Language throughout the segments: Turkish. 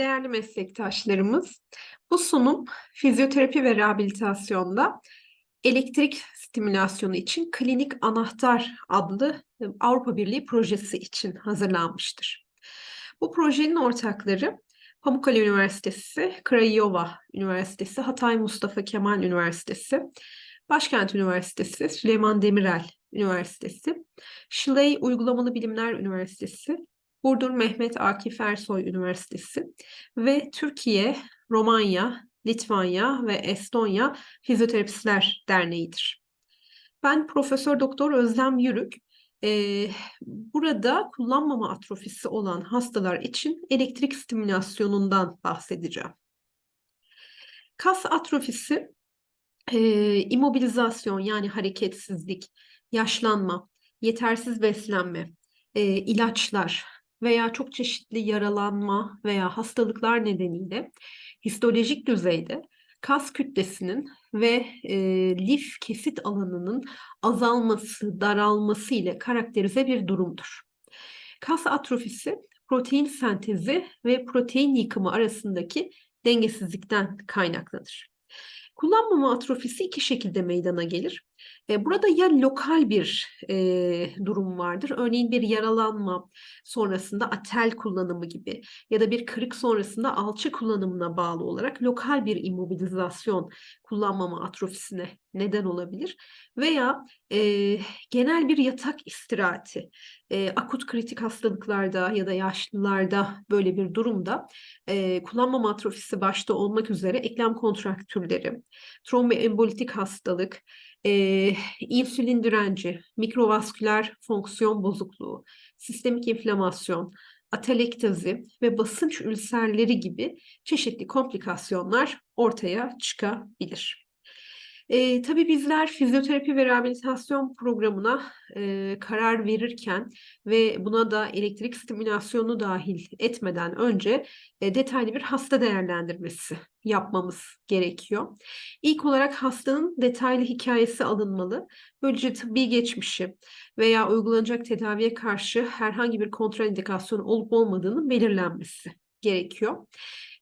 değerli meslektaşlarımız. Bu sunum fizyoterapi ve rehabilitasyonda elektrik stimülasyonu için Klinik Anahtar adlı e, Avrupa Birliği projesi için hazırlanmıştır. Bu projenin ortakları Pamukkale Üniversitesi, Craiova Üniversitesi, Hatay Mustafa Kemal Üniversitesi, Başkent Üniversitesi, Süleyman Demirel Üniversitesi, Şiley Uygulamalı Bilimler Üniversitesi, Burdur Mehmet Akif Ersoy Üniversitesi ve Türkiye, Romanya, Litvanya ve Estonya Fizyoterapistler Derneği'dir. Ben Profesör Doktor Özlem Yürük. Ee, burada kullanmama atrofisi olan hastalar için elektrik stimülasyonundan bahsedeceğim. Kas atrofisi, e, immobilizasyon yani hareketsizlik, yaşlanma, yetersiz beslenme, e, ilaçlar, veya çok çeşitli yaralanma veya hastalıklar nedeniyle histolojik düzeyde kas kütlesinin ve e, lif kesit alanının azalması, daralması ile karakterize bir durumdur. Kas atrofisi protein sentezi ve protein yıkımı arasındaki dengesizlikten kaynaklanır. Kullanmama atrofisi iki şekilde meydana gelir. E, burada ya lokal bir e, durum vardır. Örneğin bir yaralanma sonrasında atel kullanımı gibi ya da bir kırık sonrasında alçı kullanımına bağlı olarak lokal bir immobilizasyon kullanmama atrofisine neden olabilir. Veya e, genel bir yatak istirahati, e, akut kritik hastalıklarda ya da yaşlılarda böyle bir durumda e, kullanmama atrofisi başta olmak üzere eklem kontraktürleri, tromboembolitik hastalık, e, insülin direnci, mikrovasküler fonksiyon bozukluğu, sistemik inflamasyon, atelektazi ve basınç ülserleri gibi çeşitli komplikasyonlar ortaya çıkabilir. E, tabii bizler fizyoterapi ve rehabilitasyon programına e, karar verirken ve buna da elektrik stimülasyonu dahil etmeden önce e, detaylı bir hasta değerlendirmesi yapmamız gerekiyor. İlk olarak hastanın detaylı hikayesi alınmalı. Böylece tıbbi geçmişi veya uygulanacak tedaviye karşı herhangi bir kontraindikasyon olup olmadığının belirlenmesi gerekiyor.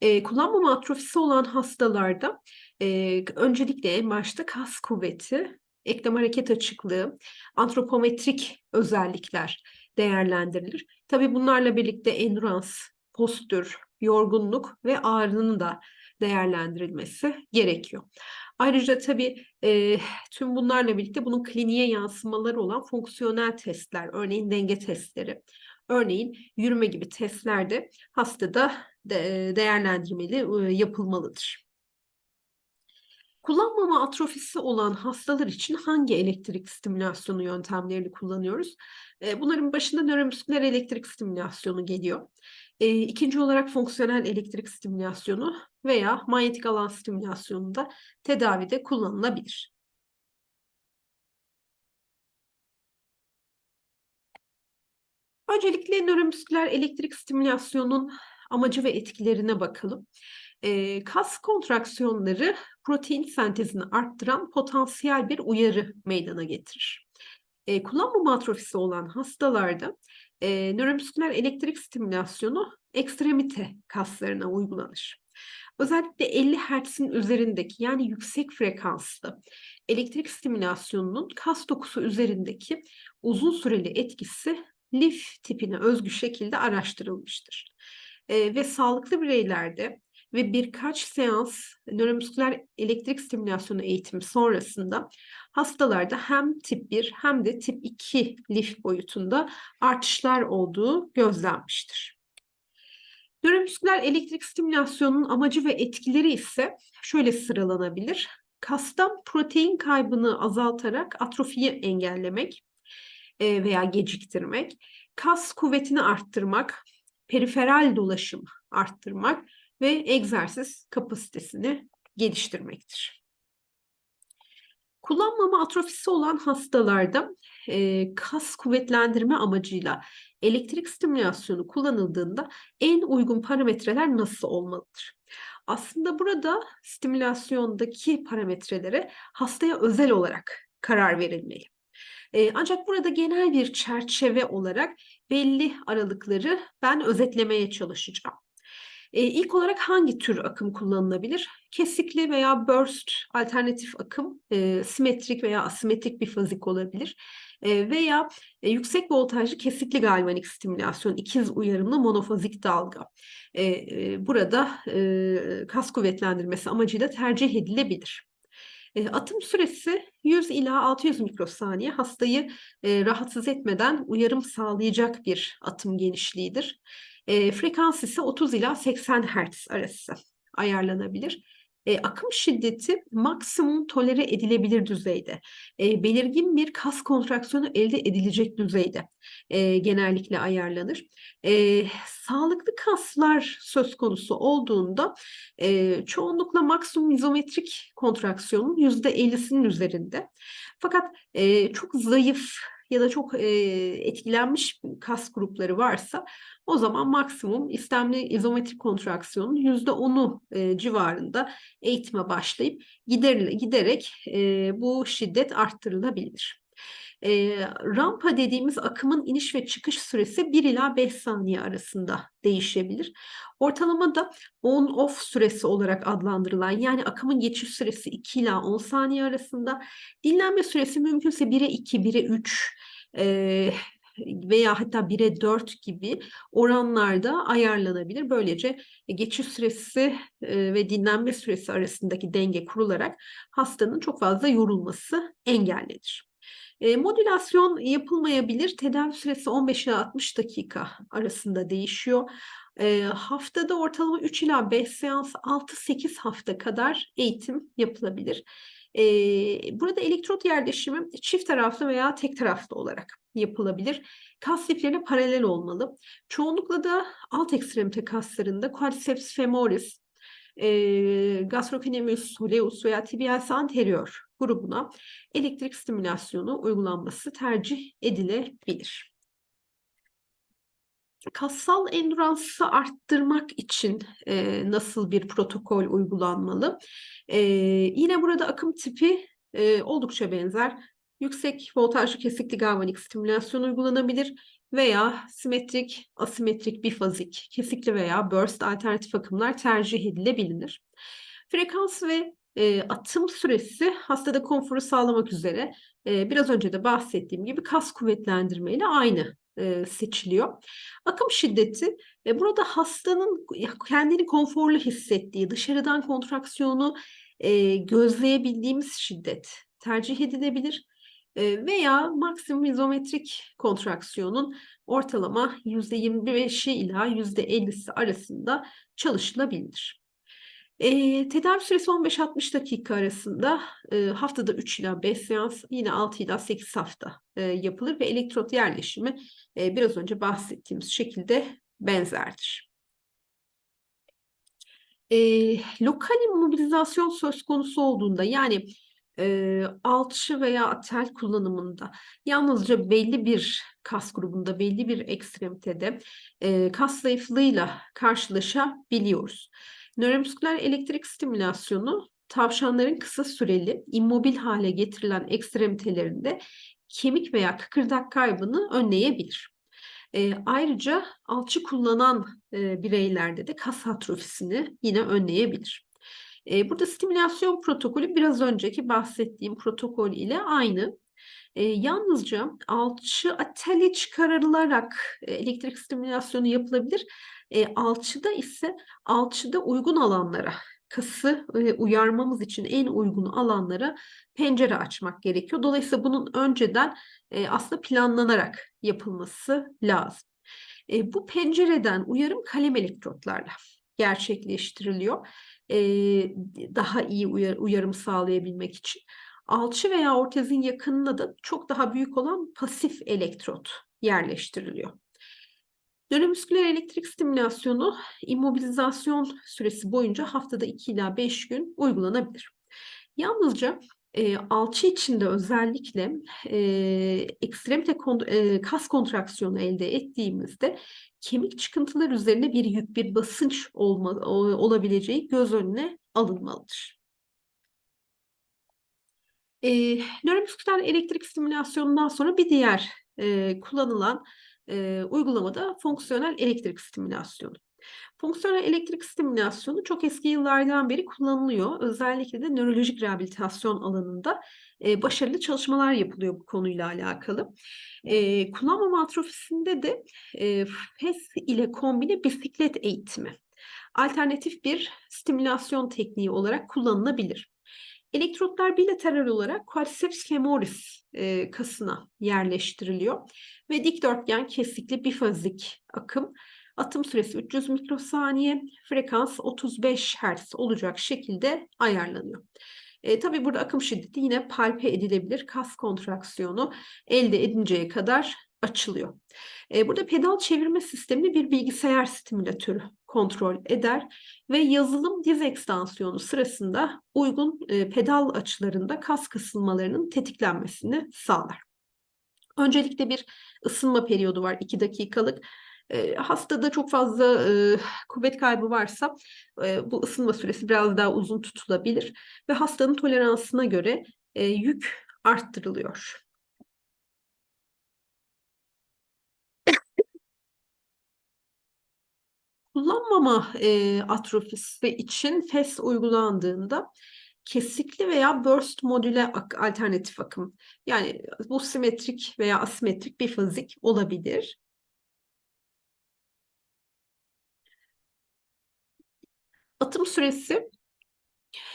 E, kullanmama atrofisi olan hastalarda e, öncelikle en başta kas kuvveti, eklem hareket açıklığı, antropometrik özellikler değerlendirilir. Tabii bunlarla birlikte endurans, postür, yorgunluk ve ağrının da değerlendirilmesi gerekiyor. Ayrıca tabii e, tüm bunlarla birlikte bunun kliniğe yansımaları olan fonksiyonel testler, örneğin denge testleri, örneğin yürüme gibi testlerde hastada de, değerlendirmeli e, yapılmalıdır. Kullanmama atrofisi olan hastalar için hangi elektrik stimülasyonu yöntemlerini kullanıyoruz? Bunların başında nöromüsküler elektrik stimülasyonu geliyor. İkinci olarak fonksiyonel elektrik stimülasyonu veya manyetik alan stimülasyonu da tedavide kullanılabilir. Öncelikle nöromüsküler elektrik stimülasyonun amacı ve etkilerine bakalım. E, kas kontraksiyonları protein sentezini arttıran potansiyel bir uyarı meydana getirir. E, kullanmama atrofisi olan hastalarda e, nöromüsküler elektrik stimülasyonu ekstremite kaslarına uygulanır. Özellikle 50 Hz'in üzerindeki yani yüksek frekanslı elektrik stimülasyonunun kas dokusu üzerindeki uzun süreli etkisi lif tipine özgü şekilde araştırılmıştır. E, ve sağlıklı bireylerde ve birkaç seans nöromüsküler elektrik stimülasyonu eğitimi sonrasında hastalarda hem tip 1 hem de tip 2 lif boyutunda artışlar olduğu gözlenmiştir. Nöromüsküler elektrik stimülasyonunun amacı ve etkileri ise şöyle sıralanabilir. Kastan protein kaybını azaltarak atrofiyi engellemek veya geciktirmek, kas kuvvetini arttırmak, periferal dolaşım arttırmak ve egzersiz kapasitesini geliştirmektir. Kullanmama atrofisi olan hastalarda e, kas kuvvetlendirme amacıyla elektrik stimülasyonu kullanıldığında en uygun parametreler nasıl olmalıdır? Aslında burada stimülasyondaki parametrelere hastaya özel olarak karar verilmeli. E, ancak burada genel bir çerçeve olarak belli aralıkları ben özetlemeye çalışacağım. E, ilk olarak hangi tür akım kullanılabilir? Kesikli veya burst alternatif akım, e, simetrik veya asimetrik bir fazik olabilir. E, veya e, yüksek voltajlı kesikli galvanik stimülasyon, ikiz uyarımlı monofazik dalga. E, e, burada e, kas kuvvetlendirmesi amacıyla tercih edilebilir. E, atım süresi 100 ila 600 mikrosaniye hastayı e, rahatsız etmeden uyarım sağlayacak bir atım genişliğidir. E, frekans ise 30 ila 80 Hz arası ayarlanabilir. E, akım şiddeti maksimum tolere edilebilir düzeyde, e, belirgin bir kas kontraksiyonu elde edilecek düzeyde e, genellikle ayarlanır. E, sağlıklı kaslar söz konusu olduğunda e, çoğunlukla maksimum izometrik kontraksiyonun %50'sinin üzerinde. Fakat e, çok zayıf ya da çok e, etkilenmiş kas grupları varsa o zaman maksimum istemli izometrik kontraksiyonun %10'u e, civarında eğitime başlayıp gider, giderek e, bu şiddet arttırılabilir. E, rampa dediğimiz akımın iniş ve çıkış süresi 1 ila 5 saniye arasında değişebilir. Ortalama da on-off süresi olarak adlandırılan yani akımın geçiş süresi 2 ila 10 saniye arasında dinlenme süresi mümkünse 1'e 2, 1'e 3 e, veya hatta 1'e 4 gibi oranlarda ayarlanabilir. Böylece geçiş süresi ve dinlenme süresi arasındaki denge kurularak hastanın çok fazla yorulması engellenir. Modülasyon yapılmayabilir. Tedavi süresi 15 ila 60 dakika arasında değişiyor. Haftada ortalama 3 ila 5 seans 6-8 hafta kadar eğitim yapılabilir. Burada elektrot yerleşimi çift taraflı veya tek taraflı olarak yapılabilir. Kas liflerine paralel olmalı. Çoğunlukla da alt ekstremite kaslarında quadriceps femoris, e, gastrocnemius soleus veya tibialis anterior grubuna elektrik stimülasyonu uygulanması tercih edilebilir. Kassal endüransı arttırmak için e, nasıl bir protokol uygulanmalı? E, yine burada akım tipi e, oldukça benzer. Yüksek voltajlı kesikli galvanik stimülasyon uygulanabilir veya simetrik, asimetrik, bifazik, kesikli veya burst alternatif akımlar tercih edilebilir. Frekans ve e, atım süresi hastada konforu sağlamak üzere e, biraz önce de bahsettiğim gibi kas kuvvetlendirme ile aynı e, seçiliyor. Akım şiddeti e, burada hastanın kendini konforlu hissettiği, dışarıdan kontraksiyonu e, gözleyebildiğimiz şiddet tercih edilebilir veya maksimum izometrik kontraksiyonun ortalama %25'i ila %50'si arasında çalışılabilir. E, tedavi süresi 15-60 dakika arasında e, haftada 3 ila 5 seans yine 6 ila 8 hafta e, yapılır ve elektrot yerleşimi e, biraz önce bahsettiğimiz şekilde benzerdir. E, lokal immobilizasyon söz konusu olduğunda yani e, alçı veya atel kullanımında yalnızca belli bir kas grubunda, belli bir ekstremitede e, kas zayıflığıyla karşılaşabiliyoruz. Nöromüsküler elektrik stimülasyonu tavşanların kısa süreli immobil hale getirilen ekstremitelerinde kemik veya kıkırdak kaybını önleyebilir. E, ayrıca alçı kullanan e, bireylerde de kas atrofisini yine önleyebilir. E, burada stimülasyon protokolü biraz önceki bahsettiğim protokol ile aynı. E, yalnızca alçı ateli çıkarılarak e, elektrik stimülasyonu yapılabilir. E, alçıda ise alçıda uygun alanlara kası e, uyarmamız için en uygun alanlara pencere açmak gerekiyor. Dolayısıyla bunun önceden e, aslında planlanarak yapılması lazım. E, bu pencereden uyarım kalem elektrotlarla gerçekleştiriliyor. E, daha iyi uyar, uyarım sağlayabilmek için. Alçı veya ortezin yakınına da çok daha büyük olan pasif elektrot yerleştiriliyor. Nöromüsküler elektrik stimülasyonu immobilizasyon süresi boyunca haftada 2 ila 5 gün uygulanabilir. Yalnızca e, alçı içinde özellikle e, ekstremite kon, e, kas kontraksiyonu elde ettiğimizde kemik çıkıntılar üzerine bir yük, bir basınç olma, olabileceği göz önüne alınmalıdır. E, nöromüsküler elektrik stimülasyonundan sonra bir diğer e, kullanılan e, uygulamada fonksiyonel elektrik stimülasyonu. Fonksiyonel elektrik stimülasyonu çok eski yıllardan beri kullanılıyor. Özellikle de nörolojik rehabilitasyon alanında e, başarılı çalışmalar yapılıyor bu konuyla alakalı. E, kullanmama atrofisinde de e, FES ile kombine bisiklet eğitimi alternatif bir stimülasyon tekniği olarak kullanılabilir. Elektrotlar bilateral olarak quadriceps femoris e, kasına yerleştiriliyor ve dikdörtgen kesikli bifazik akım atım süresi 300 mikrosaniye, frekans 35 Hz olacak şekilde ayarlanıyor. E, tabii burada akım şiddeti yine palpe edilebilir. Kas kontraksiyonu elde edinceye kadar açılıyor. E, burada pedal çevirme sistemini bir bilgisayar stimülatörü kontrol eder ve yazılım diz ekstansiyonu sırasında uygun e, pedal açılarında kas kısılmalarının tetiklenmesini sağlar. Öncelikle bir ısınma periyodu var 2 dakikalık. E, hastada çok fazla e, kuvvet kaybı varsa e, bu ısınma süresi biraz daha uzun tutulabilir ve hastanın toleransına göre e, yük arttırılıyor. Kullanmama e, atrofisi için FES uygulandığında kesikli veya burst modüle alternatif akım. Yani bu simetrik veya asimetrik bir fizik olabilir. Atım süresi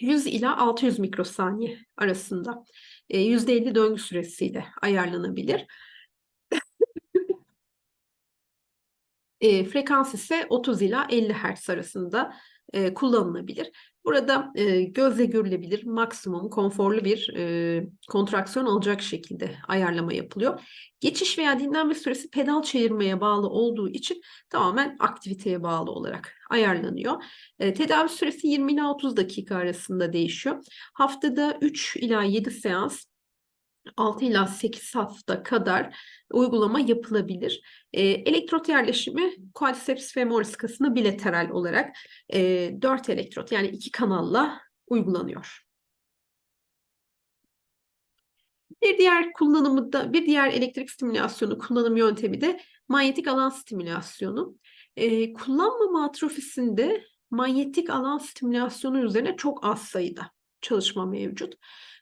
100 ila 600 mikrosaniye arasında e, %50 döngü süresiyle ayarlanabilir. E, frekans ise 30 ila 50 Hz arasında e, kullanılabilir. Burada e, gözle görülebilir maksimum konforlu bir e, kontraksiyon alacak şekilde ayarlama yapılıyor. Geçiş veya dinlenme süresi pedal çevirmeye bağlı olduğu için tamamen aktiviteye bağlı olarak ayarlanıyor. E, tedavi süresi 20 ila 30 dakika arasında değişiyor. Haftada 3 ila 7 seans 6 ila 8 hafta kadar uygulama yapılabilir. E, elektrot yerleşimi quadriceps femoris kasına bilateral olarak e, 4 elektrot yani iki kanalla uygulanıyor. Bir diğer kullanımı da bir diğer elektrik stimülasyonu kullanım yöntemi de manyetik alan stimülasyonu. E, kullanmama atrofisinde manyetik alan stimülasyonu üzerine çok az sayıda çalışma mevcut.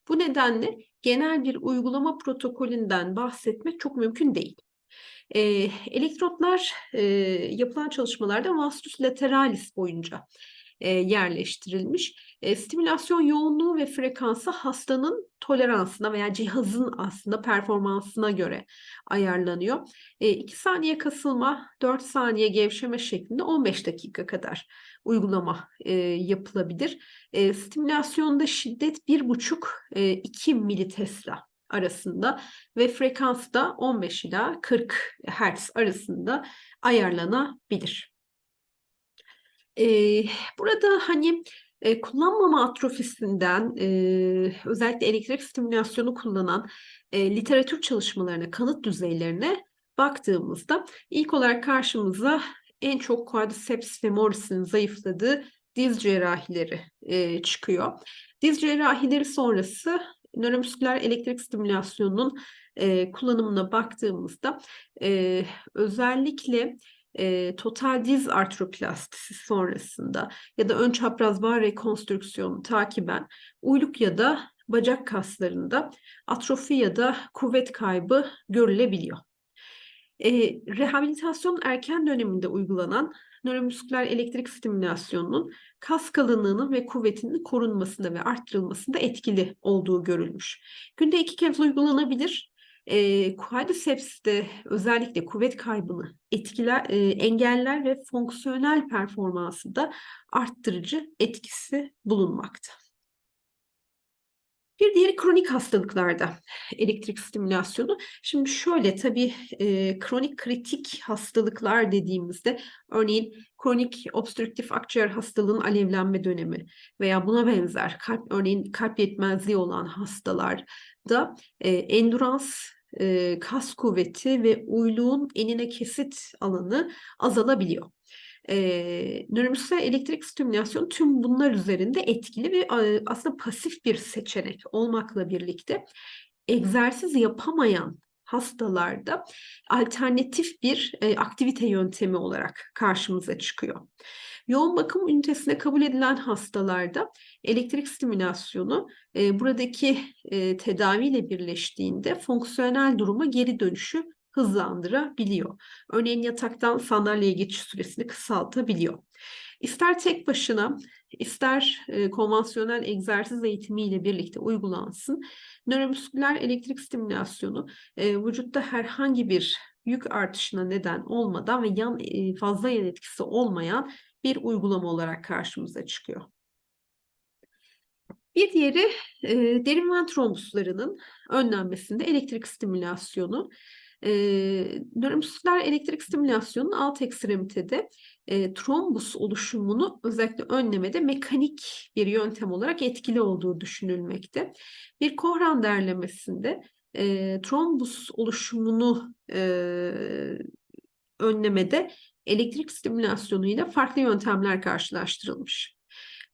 Bu nedenle genel bir uygulama protokolünden bahsetmek çok mümkün değil. E, elektrotlar e, yapılan çalışmalarda vastus lateralis boyunca e, yerleştirilmiş. E, stimülasyon yoğunluğu ve frekansı hastanın toleransına veya cihazın aslında performansına göre ayarlanıyor. E, 2 saniye kasılma, 4 saniye gevşeme şeklinde 15 dakika kadar uygulama e, yapılabilir. E, stimülasyonda şiddet 1,5-2 e, militesla arasında ve frekans da 15 ila 40 Hz arasında ayarlanabilir. Burada hani e, kullanmama atrofisinden e, özellikle elektrik stimülasyonu kullanan e, literatür çalışmalarına, kanıt düzeylerine baktığımızda ilk olarak karşımıza en çok quadriceps femoris'in zayıfladığı diz cerrahileri e, çıkıyor. Diz cerrahileri sonrası nöromüsküler elektrik stimülasyonunun e, kullanımına baktığımızda e, özellikle e, total diz artroplastisi sonrasında ya da ön çapraz bağ rekonstrüksiyonu takiben uyluk ya da bacak kaslarında atrofi ya da kuvvet kaybı görülebiliyor. E, rehabilitasyon erken döneminde uygulanan nöromüsküler elektrik stimülasyonunun kas kalınlığının ve kuvvetinin korunmasında ve arttırılmasında etkili olduğu görülmüş. Günde iki kez uygulanabilir. E, quadriceps'te özellikle kuvvet kaybını etkiler, e, engeller ve fonksiyonel performansı da arttırıcı etkisi bulunmakta. Bir diğeri kronik hastalıklarda elektrik stimülasyonu. Şimdi şöyle tabii e, kronik kritik hastalıklar dediğimizde örneğin kronik obstrüktif akciğer hastalığının alevlenme dönemi veya buna benzer kalp örneğin kalp yetmezliği olan hastalarda e, endurans e, kas kuvveti ve uyluğun enine kesit alanı azalabiliyor. E, nöromüsküler elektrik stimülasyon tüm bunlar üzerinde etkili ve aslında pasif bir seçenek olmakla birlikte egzersiz yapamayan hastalarda alternatif bir e, aktivite yöntemi olarak karşımıza çıkıyor. Yoğun bakım ünitesine kabul edilen hastalarda elektrik stimülasyonu e, buradaki e, tedaviyle birleştiğinde fonksiyonel duruma geri dönüşü hızlandırabiliyor. Örneğin yataktan sandalyeye geçiş süresini kısaltabiliyor. İster tek başına, ister e, konvansiyonel egzersiz eğitimiyle birlikte uygulansın. Nöromüsküler elektrik stimülasyonu e, vücutta herhangi bir yük artışına neden olmadan ve yan e, fazla yan etkisi olmayan bir uygulama olarak karşımıza çıkıyor. Bir diğeri e, derin ven trombuslarının önlenmesinde elektrik stimülasyonu. E, nöromüsküler elektrik stimülasyonun alt ekstremitede e, trombus oluşumunu özellikle önlemede mekanik bir yöntem olarak etkili olduğu düşünülmekte. Bir kohran derlemesinde e, trombus oluşumunu e, önlemede elektrik stimülasyonu ile farklı yöntemler karşılaştırılmış.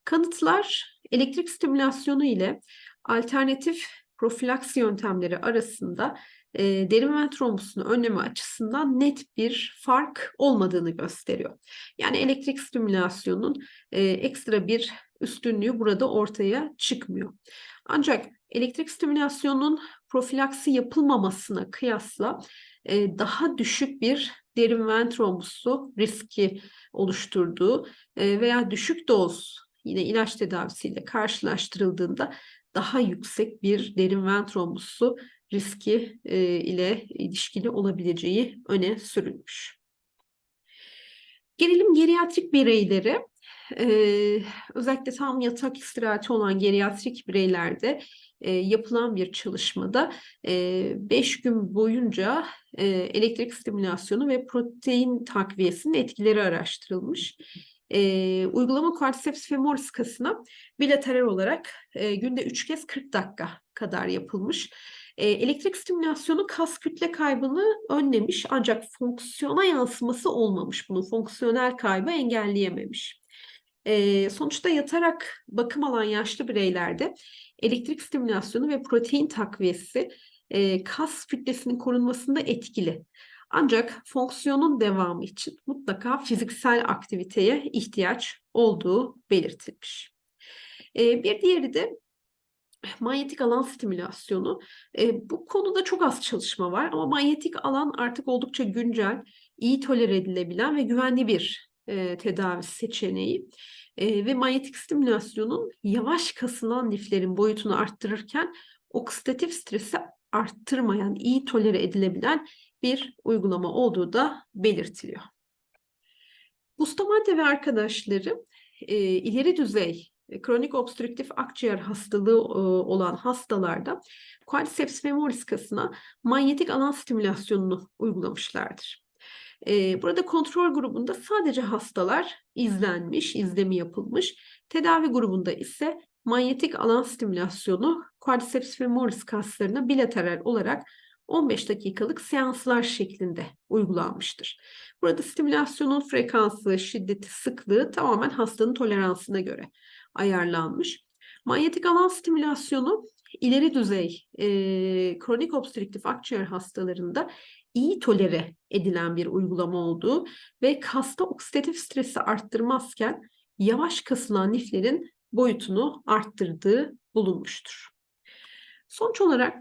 Kanıtlar elektrik stimülasyonu ile alternatif profilaksi yöntemleri arasında e, derin ven trombusunu önleme açısından net bir fark olmadığını gösteriyor. Yani elektrik stimülasyonunun e, ekstra bir üstünlüğü burada ortaya çıkmıyor. Ancak elektrik stimülasyonunun profilaksi yapılmamasına kıyasla e, daha düşük bir derin ven trombosu riski oluşturduğu e, veya düşük doz yine ilaç tedavisiyle karşılaştırıldığında daha yüksek bir derin ven trombosu riski e, ile ilişkili olabileceği öne sürülmüş. Gelelim geriatrik bireyleri. Ee, özellikle tam yatak istirahati olan geriatrik bireylerde e, yapılan bir çalışmada 5 e, gün boyunca e, elektrik stimülasyonu ve protein takviyesinin etkileri araştırılmış. E, uygulama quadriceps femoris kasına bilateral olarak e, günde 3 kez 40 dakika kadar yapılmış. E, elektrik stimülasyonu kas kütle kaybını önlemiş ancak fonksiyona yansıması olmamış. Bunun fonksiyonel kaybı engelleyememiş. E, sonuçta yatarak bakım alan yaşlı bireylerde elektrik stimülasyonu ve protein takviyesi e, kas kütlesinin korunmasında etkili. Ancak fonksiyonun devamı için mutlaka fiziksel aktiviteye ihtiyaç olduğu belirtilmiş. E, bir diğeri de manyetik alan stimülasyonu. E, bu konuda çok az çalışma var ama manyetik alan artık oldukça güncel, iyi tolere edilebilen ve güvenli bir e, tedavi seçeneği. E, ve manyetik stimülasyonun yavaş kasılan liflerin boyutunu arttırırken oksidatif stresi arttırmayan, iyi tolere edilebilen bir uygulama olduğu da belirtiliyor. Bustamante ve arkadaşları e, ileri düzey kronik obstrüktif akciğer hastalığı e, olan hastalarda quadriceps femoris kasına manyetik alan stimülasyonunu uygulamışlardır. E, burada kontrol grubunda sadece hastalar izlenmiş, izlemi yapılmış. Tedavi grubunda ise manyetik alan stimülasyonu quadriceps femoris kaslarına bilateral olarak 15 dakikalık seanslar şeklinde uygulanmıştır. Burada stimülasyonun frekansı, şiddeti, sıklığı tamamen hastanın toleransına göre ayarlanmış. Manyetik alan stimülasyonu ileri düzey e, kronik obstrüktif akciğer hastalarında iyi tolere edilen bir uygulama olduğu ve kasta oksidatif stresi arttırmazken yavaş kasılan liflerin boyutunu arttırdığı bulunmuştur. Sonuç olarak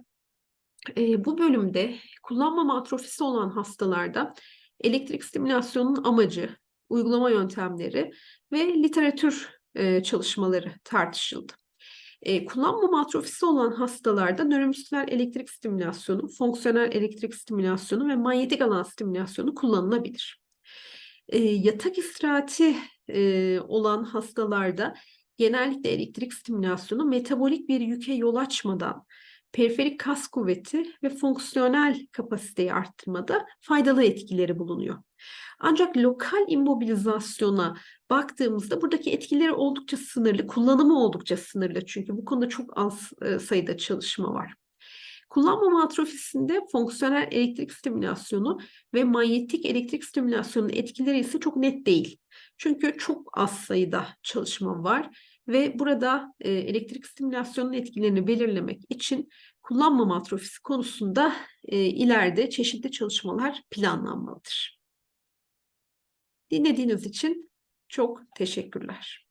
e, bu bölümde kullanmama atrofisi olan hastalarda elektrik stimülasyonun amacı, uygulama yöntemleri ve literatür e, çalışmaları tartışıldı. E, kullanmama atrofisi olan hastalarda nöromüsküler elektrik stimülasyonu, fonksiyonel elektrik stimülasyonu ve manyetik alan stimülasyonu kullanılabilir. E, yatak istirahati e, olan hastalarda genellikle elektrik stimülasyonu metabolik bir yüke yol açmadan periferik kas kuvveti ve fonksiyonel kapasiteyi arttırmada faydalı etkileri bulunuyor. Ancak lokal immobilizasyona baktığımızda buradaki etkileri oldukça sınırlı, kullanımı oldukça sınırlı çünkü bu konuda çok az e, sayıda çalışma var. Kullanmama atrofisinde fonksiyonel elektrik stimülasyonu ve manyetik elektrik stimülasyonun etkileri ise çok net değil. Çünkü çok az sayıda çalışma var ve burada e, elektrik stimülasyonun etkilerini belirlemek için kullanmama atrofisi konusunda e, ileride çeşitli çalışmalar planlanmalıdır. Dinlediğiniz için çok teşekkürler.